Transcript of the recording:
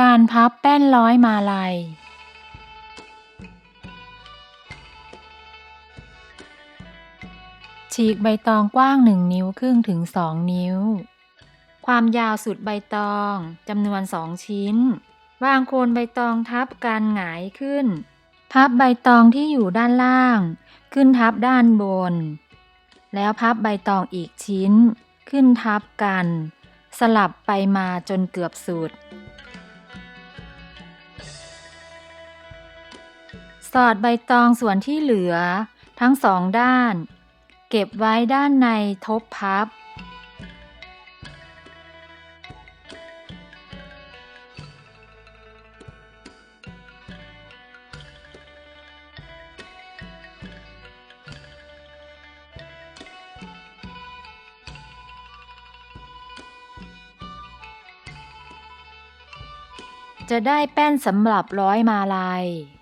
การพับแป้นร้อยมาลัย ฉีกใบตองกว้าง1นิ้วครึ่งถึง2นิ้ว ความยาวสุดใบตองจำนวน2ชิ้น วางโคนใบตองทับกันหงายขึ้น พับใบตองที่อยู่ด้านล่าง ขึ้นทับด้านบน แล้วพับใบตองอีกชิ้น ขึ้นทับกัน สลับไปมาจนเกือบสุด สอดใบตองส่วนที่เหลือ ทั้งสองด้าน เก็บไว้ด้านในทบพับ จะได้แป้นสำหรับร้อยมาลัย